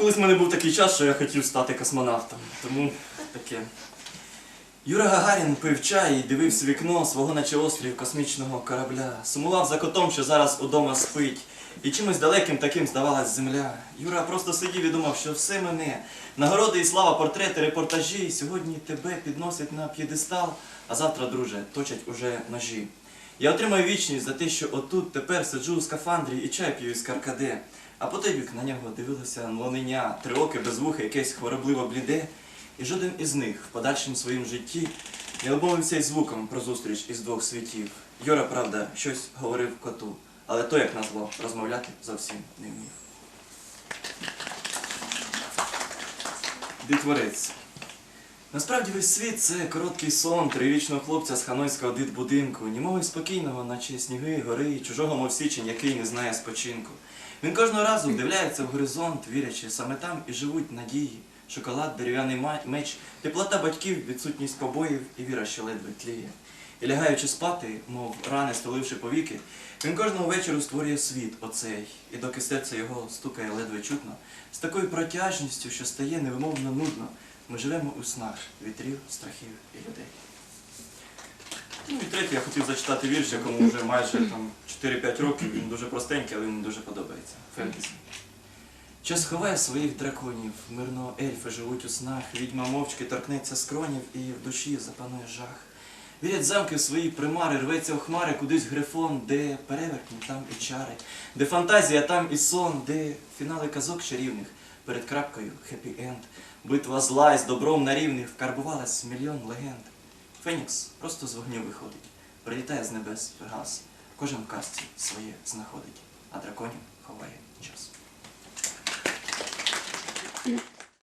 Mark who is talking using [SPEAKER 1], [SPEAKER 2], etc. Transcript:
[SPEAKER 1] колись в мене був такий час, що я хотів стати космонавтом. Тому таке. Юра Гагарін пив чай і дивився вікно свого наче острів космічного корабля. Сумував за котом, що зараз удома спить. І чимось далеким таким здавалась земля. Юра просто сидів і думав, що все мене. Нагороди і слава, портрети, репортажі. Сьогодні тебе підносять на п'єдестал, а завтра, друже, точать уже ножі. Я отримаю вічність за те, що отут тепер сиджу у скафандрі і чай п'ю із каркаде. А по той бік на нього дивилося млонення, три оки без вуха, якесь хворобливо бліде. І жоден із них в подальшому своїм житті не обмовився й звуком про зустріч із двох світів. Йора, правда, щось говорив коту, але то, як назло, розмовляти зовсім не вмів. Дитворець. Насправді весь світ це короткий сон трирічного хлопця з ханойського дитбудинку, німого й спокійного, наче сніги, гори, чужого мов січень, який не знає спочинку. Він кожного разу вдивляється в горизонт, вірячи, саме там і живуть надії, шоколад, дерев'яний меч, теплота батьків, відсутність побоїв і віра, що ледве тліє. І лягаючи спати, мов рани стеливши повіки, він кожного вечора створює світ оцей, і доки серце його стукає ледве чутно, з такою протяжністю, що стає невимовно нудно, ми живемо у снах вітрів, страхів і людей. Ну і третє, я хотів зачитати вірш, якому вже майже 4-5 років. Він дуже простенький, але мені дуже подобається. Фентезі. Час ховає своїх драконів, мирно ельфи живуть у снах, відьма мовчки торкнеться скронів і в душі запанує жах. Вірять замки в свої примари, рветься в хмари кудись грифон, де перевертні, там і чари, де фантазія, там і сон, де фінали казок чарівних, перед крапкою хеппі-енд, битва зла із добром на рівних, вкарбувалась мільйон легенд. Фенікс просто з вогню виходить, прилітає з небес Пегас, кожен в казці своє знаходить, а драконів ховає час.